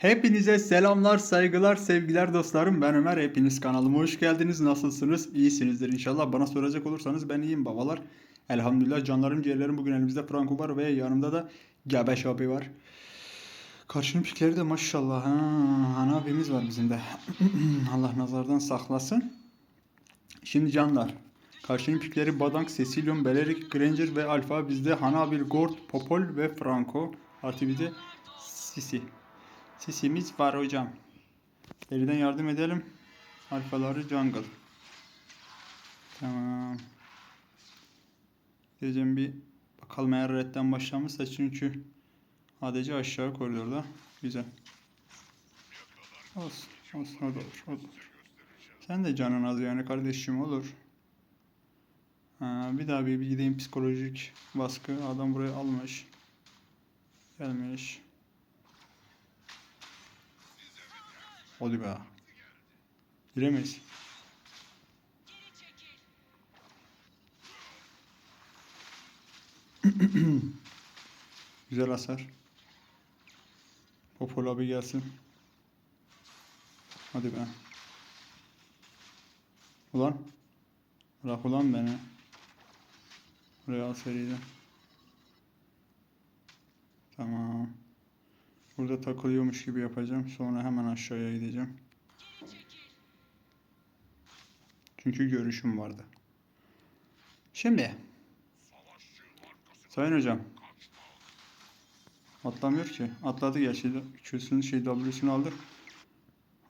Hepinize selamlar, saygılar, sevgiler dostlarım. Ben Ömer. Hepiniz kanalıma hoş geldiniz. Nasılsınız? İyisinizdir inşallah. Bana soracak olursanız ben iyiyim babalar. Elhamdülillah canlarım, ciğerlerim. Bugün elimizde Franco var ve yanımda da Gabeş abi var. Karşının pikleri de maşallah. Ha, ana abimiz var bizim de. Allah nazardan saklasın. Şimdi canlar. Karşının pikleri Badank, Cecilium, Belerik, Granger ve Alfa. Bizde Hanabil, Gord, Popol ve Franco. Artı bir de Sisi. Sisimiz var hocam. Elden yardım edelim. Alfaları jungle. Tamam. Gideceğim bir bakalım eğer redden başlamışsa çünkü ADC aşağı koridorda. Güzel. Olsun. Olsun olur. Olur. Sen de canın az yani kardeşim olur. Ha, bir daha bir, bir gideyim psikolojik baskı. Adam buraya almış. Gelmiş. Hadi be. Giremeyiz. Güzel hasar. Popol abi gelsin. Hadi be. Ulan. Bırak ulan beni. Buraya al seriden. Tamam. Burada takılıyormuş gibi yapacağım. Sonra hemen aşağıya gideceğim. Çünkü görüşüm vardı. Şimdi. Sayın hocam. Atlamıyor ki. Atladı gerçi. Q'sunu şey W'sunu aldık.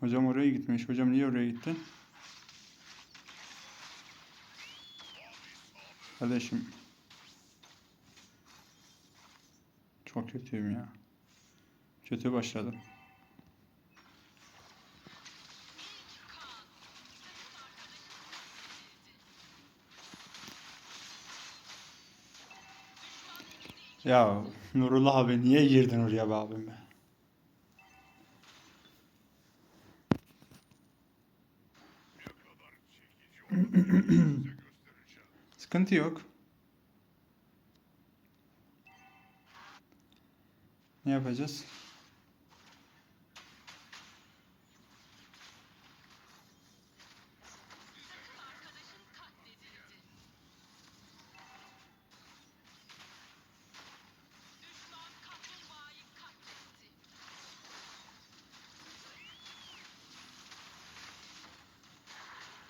Hocam oraya gitmiş. Hocam niye oraya gittin? Kardeşim. Çok kötüyüm ya. Kötü başladım. Ya Nurullah abi niye girdin oraya be abim be? Sıkıntı yok. Ne yapacağız?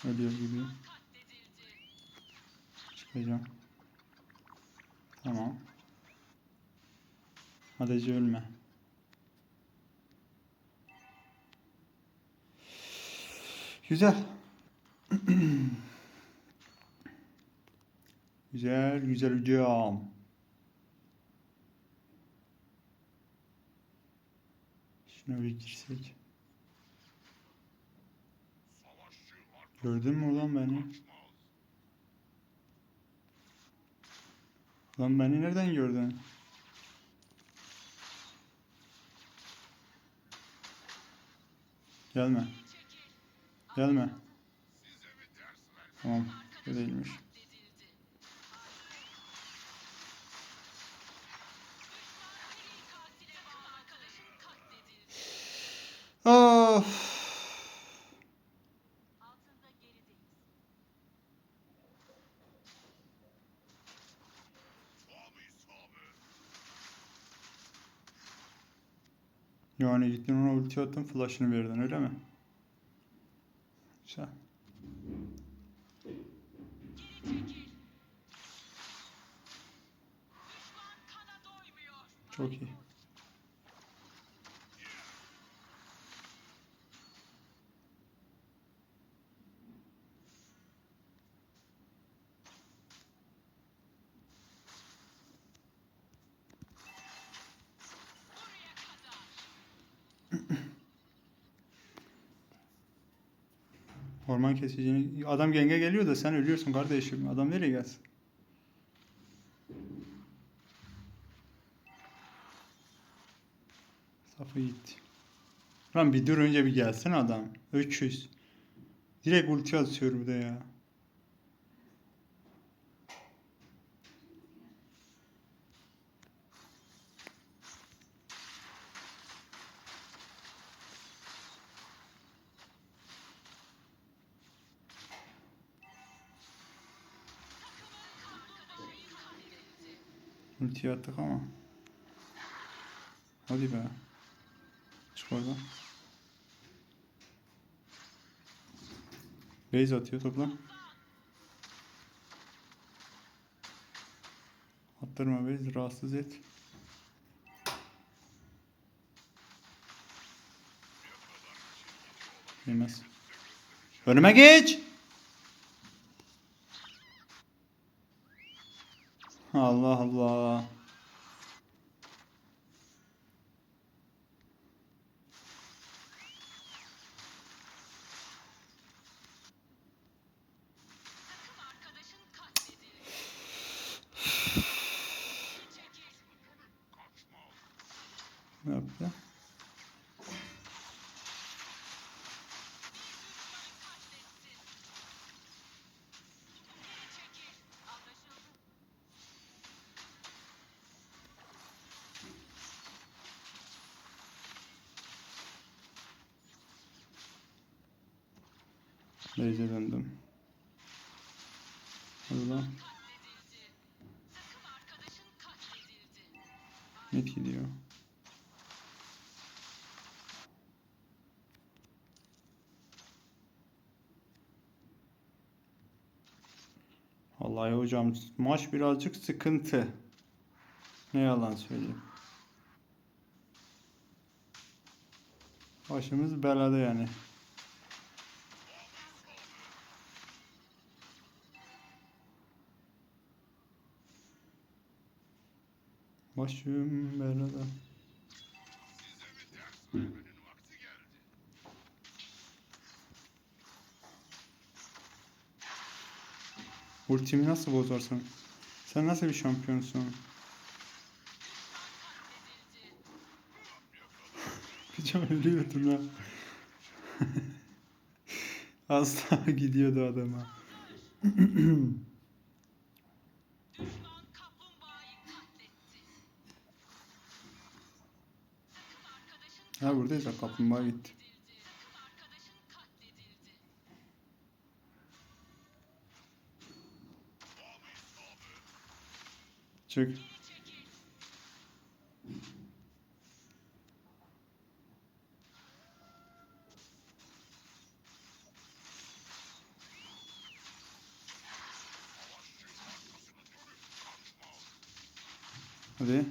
Ölüyor gibi. Çıkacağım. Tamam. Hadi ölme. Güzel. güzel, güzel hocam. Şuna bir girsek. Gördün mü ulan beni? Lan beni nereden gördün? Gelme. Gelme. Tamam. Bu değilmiş. Of. Yani gittin ona ulti attın flash'ını verdin öyle mi? Güzel. Çok iyi. Orman kesicini... Adam genge geliyor da sen ölüyorsun kardeşim. Adam nereye gelsin? Safı gitti. Lan bir dur önce bir gelsin adam. Öküz. Direkt ulti atıyor burada ya. Ultiyi attık ama. Hadi be. Çık oradan. Base atıyor topla. Attırma base rahatsız et. Yemez. Önüme geç. Allah Allah. Beyze döndüm. Lan. Net gidiyor. Vallahi hocam maç birazcık sıkıntı. Ne yalan söyleyeyim. Başımız belada yani. Başım belada. Ultimi nasıl bozarsın? Sen nasıl bir şampiyonsun? Hocam ölüyordun ha. Az daha gidiyordu adama. Ha buradayız ha kaplumbağa gitti. Çık. Hadi.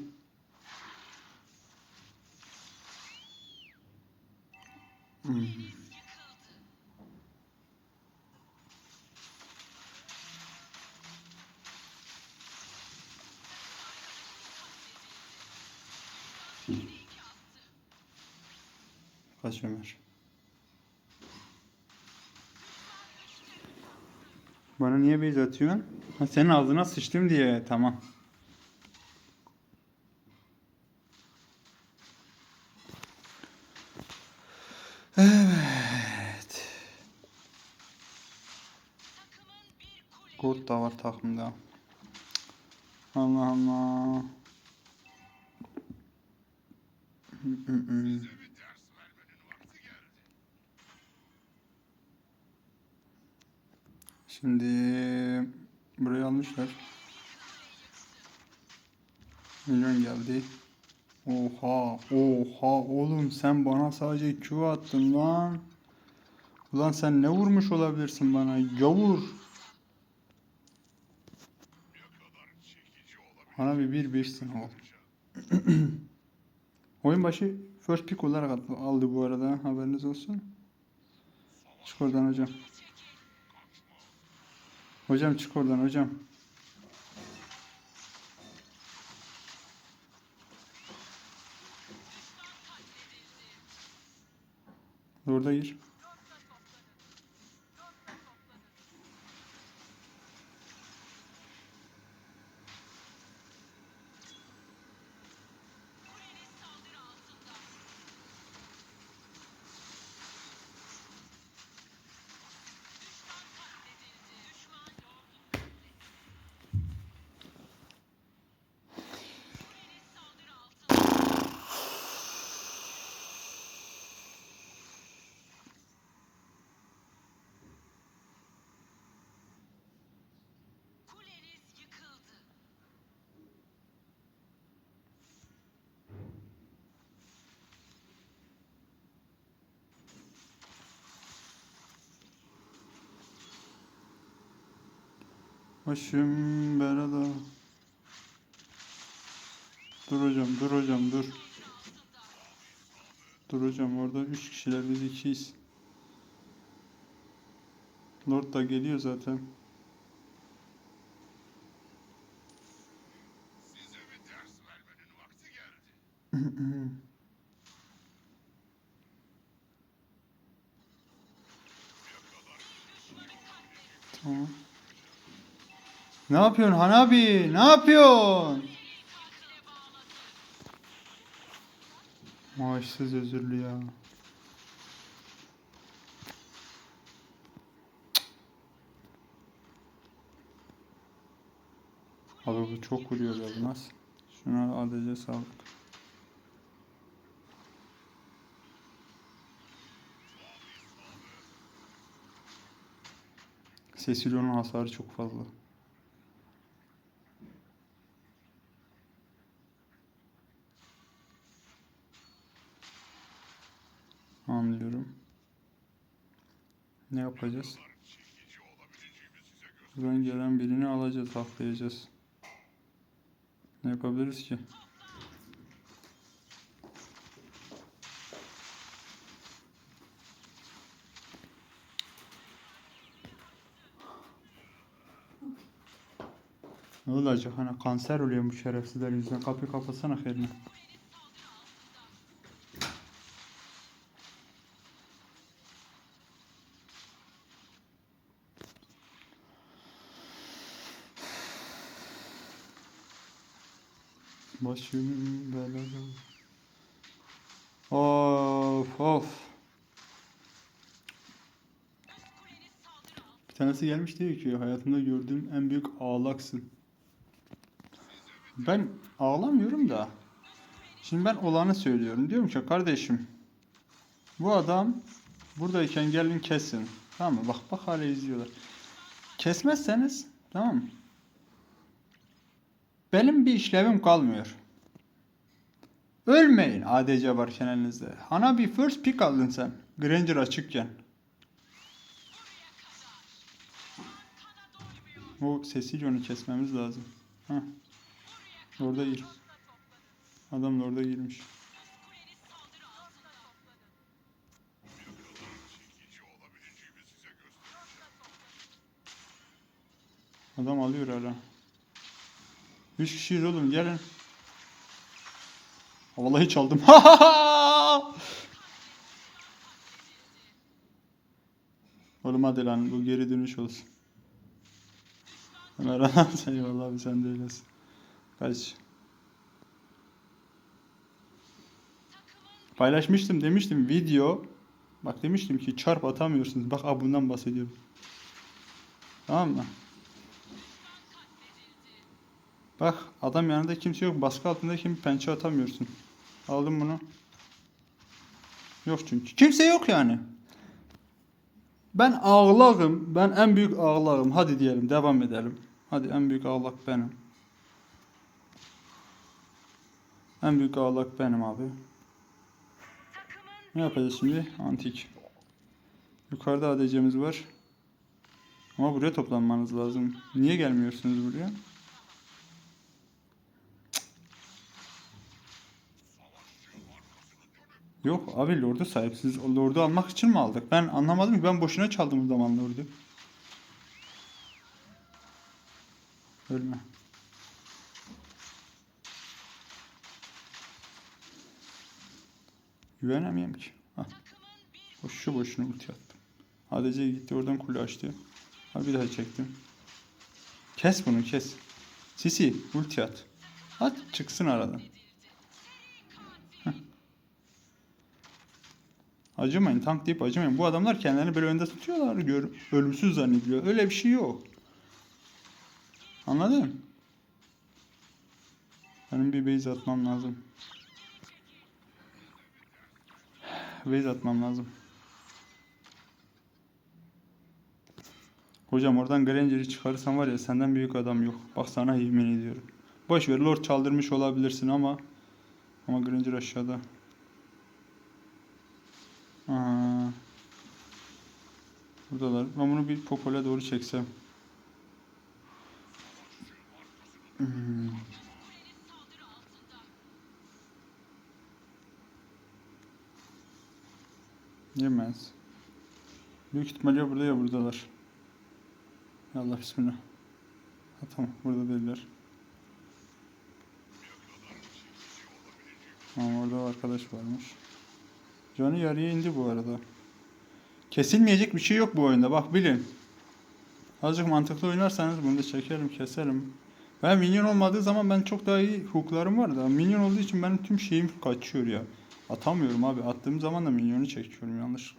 Ömer. Bana niye base atıyorsun? Ha, senin ağzına sıçtım diye. Tamam. Evet. Kurt da var takımda. Allah Allah. Hı Şimdi burayı almışlar. Milyon geldi. Oha, oha oğlum sen bana sadece Q attın lan. Ulan sen ne vurmuş olabilirsin bana? Gavur. Bana bir bir beşsin oğlum. Oyun başı first pick olarak aldı bu arada haberiniz olsun. Çık oradan hocam. Hocam çık oradan hocam. Orada gir. Başım belada. Dur hocam, dur hocam, dur. Dur hocam, orada üç kişiler, biz ikiyiz. Lord da geliyor zaten. Size bir ders vermenin vakti geldi. Tamam. Ne yapıyorsun Hanabi? Ne yapıyorsun? Maaşsız özürlü ya. Abi bu çok vuruyor ya bu nasıl? Şuna ADC sağlık. Cecilio'nun hasarı çok fazla. Ne yapacağız? Buradan gelen birini alacağız, haklayacağız. Ne yapabiliriz ki? Ne olacak hani kanser oluyor bu şerefsizler yüzünden kapıyı kapatsana herine. Başım belada. Of of. Bir tanesi gelmiş diyor ki hayatımda gördüğüm en büyük ağlaksın. Ben ağlamıyorum da. Şimdi ben olanı söylüyorum. Diyorum ki kardeşim bu adam buradayken gelin kesin. Tamam mı? Bak bak hala izliyorlar. Kesmezseniz tamam mı? Benim bir işlevim kalmıyor. Ölmeyin ADC varken elinizde. Hana bir first pick aldın sen. Granger açıkken. O Cecilio'nu kesmemiz lazım. Heh. Orada gir. Adam da orada girmiş. Adam alıyor hala. Üç kişiyiz oğlum gelin. Vallahi çaldım. oğlum hadi lan bu geri dönüş olsun. Ömer adam sen eyvallah abi sen de öylesin. Kaç. Paylaşmıştım demiştim video. Bak demiştim ki çarp atamıyorsunuz. Bak abi bundan bahsediyorum. Tamam mı? Bak adam yanında kimse yok. Baskı altında kim pençe atamıyorsun. Aldım bunu. Yok çünkü. Kimse yok yani. Ben ağlağım. Ben en büyük ağlağım. Hadi diyelim. Devam edelim. Hadi en büyük ağlak benim. En büyük ağlak benim abi. Ne yapacağız şimdi? Antik. Yukarıda ADC'miz var. Ama buraya toplanmanız lazım. Niye gelmiyorsunuz buraya? Yok abi Lord'u sahipsiz. O Lord'u almak için mi aldık? Ben anlamadım ki. Ben boşuna çaldım o zaman Lord'u. Ölme. Güvenemiyorum ki. Hah. Boşu boşuna ulti attım. ADC gitti oradan kule açtı. Ha bir daha çektim. Kes bunu kes. Sisi ulti at. At çıksın aradan. Acımayın tank deyip acımayın. Bu adamlar kendilerini böyle önde tutuyorlar. Gör, ölümsüz zannediyor. Öyle bir şey yok. Anladın? Benim bir base atmam lazım. Base atmam lazım. Hocam oradan Granger'i çıkarırsan var ya senden büyük adam yok. Bak sana yemin ediyorum. Boş ver Lord çaldırmış olabilirsin ama ama Granger aşağıda. Aa, buradalar. Ben bunu bir popola doğru çeksem. Hmm. Yemez. Büyük ihtimal ya burada ya buradalar. Allah bismillah. Ha, tamam burada değiller. Ama orada arkadaş varmış. Canı yarıya indi bu arada. Kesilmeyecek bir şey yok bu oyunda bak bilin. Azıcık mantıklı oynarsanız bunu da çekerim keserim. Ben minyon olmadığı zaman ben çok daha iyi hooklarım var da minyon olduğu için benim tüm şeyim kaçıyor ya. Atamıyorum abi. Attığım zaman da minyonu çekiyorum yanlış.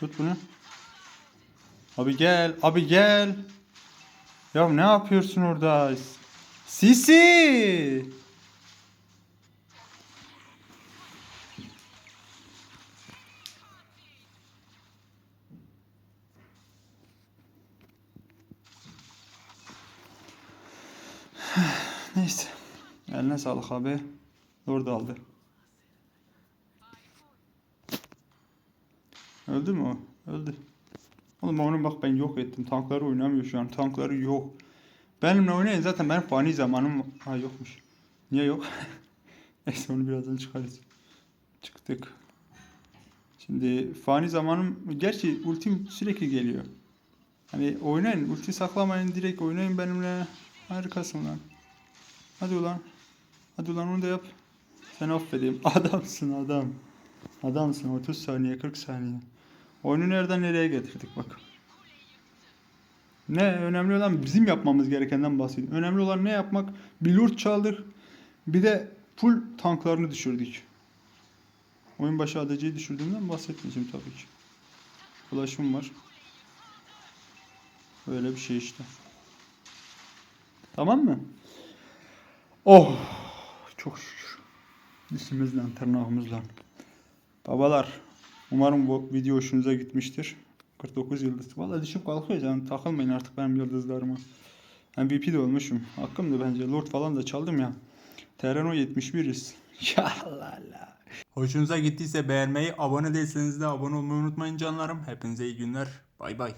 Tut bunu. Abi gel. Abi gel. Ya ne yapıyorsun orada? Sisi! Neyse. Eline sağlık abi. Orada aldı. Öldü mü o? Öldü. Oğlum onu bak ben yok ettim. Tankları oynamıyor şu an. Tankları yok. Benimle oynayın zaten benim fani zamanım ha yokmuş. Niye yok? Neyse onu birazdan çıkarız. Çıktık. Şimdi fani zamanım gerçi ultim sürekli geliyor. Hani oynayın ulti saklamayın direkt oynayın benimle. Harikasın lan. Hadi ulan. Hadi ulan onu da yap. Sen affedeyim. Adamsın adam. Adamsın 30 saniye 40 saniye. Oyunu nereden nereye getirdik bak. Ne önemli olan bizim yapmamız gerekenden bahsedin. Önemli olan ne yapmak? Bir lord çaldık. Bir de full tanklarını düşürdük. Oyun başı adacıyı düşürdüğümden bahsetmeyeceğim tabii ki. Flash'ım var. Böyle bir şey işte. Tamam mı? Oh! Çok şükür. Dişimizle, tırnağımızla. Babalar, umarım bu video hoşunuza gitmiştir. 49 yıldız. Valla dişim kalkıyor canım. Takılmayın artık benim yıldızlarıma. MVP de olmuşum. Hakkımdı bence. Lord falan da çaldım ya. Tereno 71'iz. Ya. Hoşunuza gittiyse beğenmeyi, abone değilseniz de abone olmayı unutmayın canlarım. Hepinize iyi günler. Bay bay.